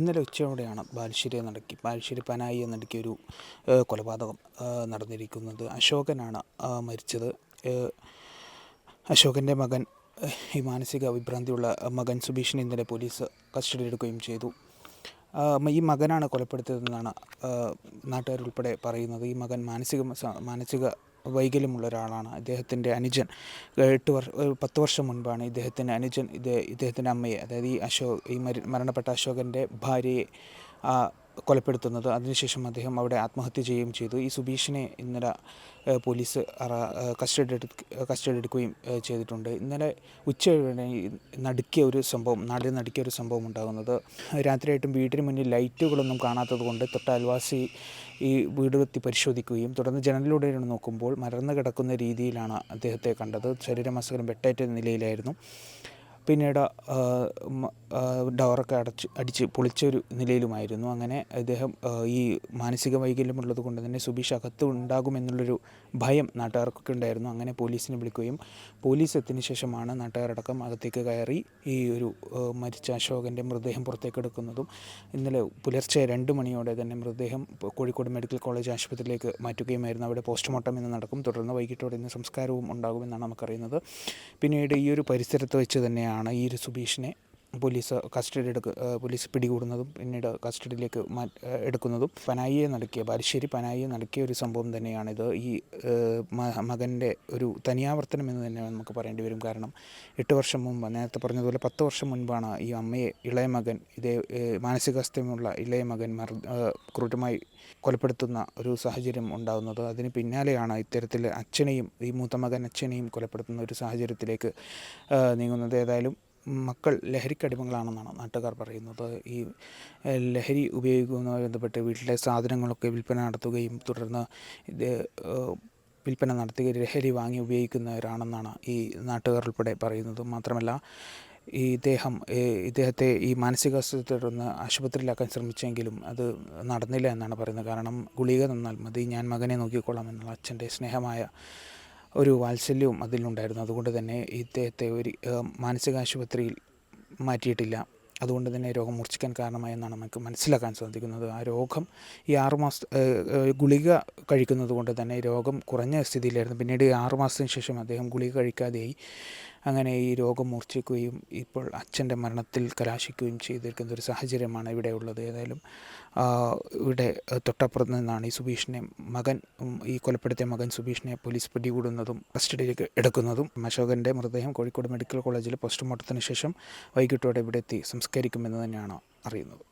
ഇന്നലെ ഉച്ചയോടെയാണ് ബാലുശ്ശേരി നടക്കി ബാലുശ്ശേരി പനായി എന്നടുക്കി ഒരു കൊലപാതകം നടന്നിരിക്കുന്നത്. അശോകനാണ് മരിച്ചത്. അശോകന്റെ മകൻ ഈ മാനസിക വിഭ്രാന്തിയുള്ള മകൻ സുബീഷിനെ ഇന്നലെ പോലീസ് കസ്റ്റഡി കസ്റ്റഡിയിലെടുക്കുകയും ചെയ്തു. ഈ മകനാണ് കൊലപ്പെടുത്തിയതെന്നാണ് നാട്ടുകാരുൾപ്പെടെ പറയുന്നത്. ഈ മകൻ മാനസിക മാനസിക വൈകല്യമുള്ള ഒരാളാണ് അദ്ദേഹത്തിന്റെ അനുജൻ എട്ട് വർഷം പത്ത് വർഷം മുൻപാണ് ഇദ്ദേഹത്തിന്റെ അനുജൻ ഇദ്ദേഹത്തിന്റെ അമ്മയെ അതായത് ഈ അശോക് ഈ മരണപ്പെട്ട അശോകന്റെ ഭാര്യയെ കൊലപ്പെടുത്തുന്നത്. അതിനുശേഷം അദ്ദേഹം അവിടെ ആത്മഹത്യ ചെയ്യുകയും ചെയ്തു. ഈ സുബീഷിനെ ഇന്നലെ പോലീസ് കസ്റ്റഡി കസ്റ്റഡി എടുക്കുകയും ചെയ്തിട്ടുണ്ട്. ഇന്നലെ ഉച്ചയോടെ നടുക്കിയ ഒരു സംഭവം നാടിന് നടുക്കിയ ഒരു സംഭവം ഉണ്ടാകുന്നത്. രാത്രിയായിട്ടും വീടിന് മുന്നിൽ ലൈറ്റുകളൊന്നും കാണാത്തത് കൊണ്ട് തൊട്ട അയൽവാസി ഈ വീട് എത്തി പരിശോധിക്കുകയും തുടർന്ന് ജനലിലൂടെ നോക്കുമ്പോൾ മരന്ന് കിടക്കുന്ന രീതിയിലാണ് അദ്ദേഹത്തെ കണ്ടത്. ശരീരമാസകലം വെട്ടേറ്റ നിലയിലായിരുന്നു. പിന്നീട് ഡോറൊക്കെ അടച്ച് അടിച്ച് പൊളിച്ചൊരു നിലയിലുമായിരുന്നു. അങ്ങനെ അദ്ദേഹം ഈ മാനസിക വൈകല്യമുള്ളത് കൊണ്ട് തന്നെ സുബീഷ് അകത്ത് ഉണ്ടാകുമെന്നുള്ളൊരു ഭയം നാട്ടുകാർക്കൊക്കെ ഉണ്ടായിരുന്നു. അങ്ങനെ പോലീസിനെ വിളിക്കുകയും പോലീസ് എത്തിന് ശേഷമാണ് നാട്ടുകാരടക്കം അകത്തേക്ക് കയറി ഈ ഒരു മരിച്ച അശോകന്റെ മൃതദേഹം പുറത്തേക്ക് എടുക്കുന്നതും ഇന്നലെ പുലർച്ചെ രണ്ട് മണിയോടെ തന്നെ മൃതദേഹം കോഴിക്കോട് മെഡിക്കൽ കോളേജ് ആശുപത്രിയിലേക്ക് മാറ്റുകയുമായിരുന്നു. അവിടെ പോസ്റ്റ്മോർട്ടം ഇന്ന് നടക്കും. തുടർന്ന് വൈകിട്ടോടെ ഇന്ന് സംസ്കാരവും ഉണ്ടാകുമെന്നാണ് നമുക്കറിയുന്നത്. പിന്നീട് ഈ ഒരു പരിസരത്ത് വെച്ച് തന്നെയാണ് ഈ ഒരു സുബീഷിനെ പോലീസ് കസ്റ്റഡി എടുക്ക പോലീസ് പിടികൂടുന്നതും പിന്നീട് കസ്റ്റഡിയിലേക്ക് എടുക്കുന്നതും പനായിയെ നടക്കിയ ബാലുശ്ശേരി പനായിയെ നടക്കിയ ഒരു സംഭവം തന്നെയാണിത്. ഈ മകന്റെ ഒരു തനിയാവർത്തനം എന്ന് തന്നെ നമുക്ക് പറയേണ്ടി വരും. കാരണം എട്ട് വർഷം മുമ്പ് നേരത്തെ പറഞ്ഞതുപോലെ പത്ത് വർഷം മുൻപാണ് ഈ അമ്മയെ ഇളയ മകൻ ഇതേ മാനസികാസ്ഥ്യമുള്ള ഇളയ മകൻ ക്രൂരമായി കൊലപ്പെടുത്തുന്ന ഒരു സാഹചര്യം ഉണ്ടാകുന്നത് അതിന് പിന്നാലെയാണ് ഇത്തരത്തിൽ അച്ഛനെയും ഈ മൂത്ത മകൻ അച്ഛനെയും കൊലപ്പെടുത്തുന്ന ഒരു സാഹചര്യത്തിലേക്ക് നീങ്ങുന്നത്. ഏതായാലും മക്കൾ ലഹരിക്കടിമകളാണെന്നാണ് നാട്ടുകാർ പറയുന്നത്. ഈ ലഹരി ഉപയോഗിക്കുന്നതുമായി ബന്ധപ്പെട്ട് വീട്ടിലെ സാധനങ്ങളൊക്കെ വിൽപ്പന നടത്തുകയും തുടർന്ന് ഇത് വിൽപ്പന നടത്തുകയും ലഹരി വാങ്ങി ഉപയോഗിക്കുന്നവരാണെന്നാണ് ഈ നാട്ടുകാർ ഉൾപ്പെടെ പറയുന്നത്. മാത്രമല്ല ഈ ഇദ്ദേഹം ഇദ്ദേഹത്തെ ഈ മാനസികാവസ്ഥയെ തുടർന്ന് ആശുപത്രിയിലാക്കാൻ ശ്രമിച്ചെങ്കിലും അത് നടന്നില്ല എന്നാണ് പറയുന്നത്. കാരണം ഗുളിക തന്നാൽ മതി ഞാൻ മകനെ നോക്കിക്കൊള്ളാം എന്നുള്ള അച്ഛന്റെ സ്നേഹമായ ഒരു വാത്സല്യവും അതിലുണ്ടായിരുന്നു. അതുകൊണ്ട് തന്നെ ഇദ്ദേഹത്തെ ഒരു മാനസിക മാനസികാശുപത്രിയിൽ മാറ്റിയിട്ടില്ല. അതുകൊണ്ട് തന്നെ രോഗം മൂർച്ഛിക്കാൻ കാരണമായെന്നാണ് നമുക്ക് മനസ്സിലാക്കാൻ സാധിക്കുന്നത്. ആ രോഗം ഈ ആറുമാസ ഗുളിക കഴിക്കുന്നത് കൊണ്ട് തന്നെ രോഗം കുറഞ്ഞ സ്ഥിതിയിലായിരുന്നു. പിന്നീട് ആറുമാസത്തിന് ശേഷം അദ്ദേഹം ഗുളിക കഴിക്കാതെയായി. അങ്ങനെ ഈ രോഗം മൂർച്ഛിക്കുകയും ഇപ്പോൾ അച്ഛന്റെ മരണത്തിൽ കലാശിക്കുകയും ചെയ്തിരിക്കുന്ന ഒരു സാഹചര്യമാണ് ഇവിടെ ഉള്ളത്. ഏതായാലും ഇവിടെ തൊട്ടപ്പുറത്ത് നിന്നാണ് ഈ സുബീഷിനെ മകൻ ഈ കൊലപ്പെടുത്തിയ മകൻ സുബീഷിനെ പോലീസ് പിടികൂടുന്നതും കസ്റ്റഡിയിലേക്ക് എടുക്കുന്നതും അശോകന്റെ മൃതദേഹം കോഴിക്കോട് മെഡിക്കൽ കോളേജിൽ പോസ്റ്റ്മോർട്ടത്തിന് ശേഷം വൈകിട്ടോടെ ഇവിടെ എത്തി സംസ്കരിക്കുമെന്ന് തന്നെയാണ് അറിയുന്നത്.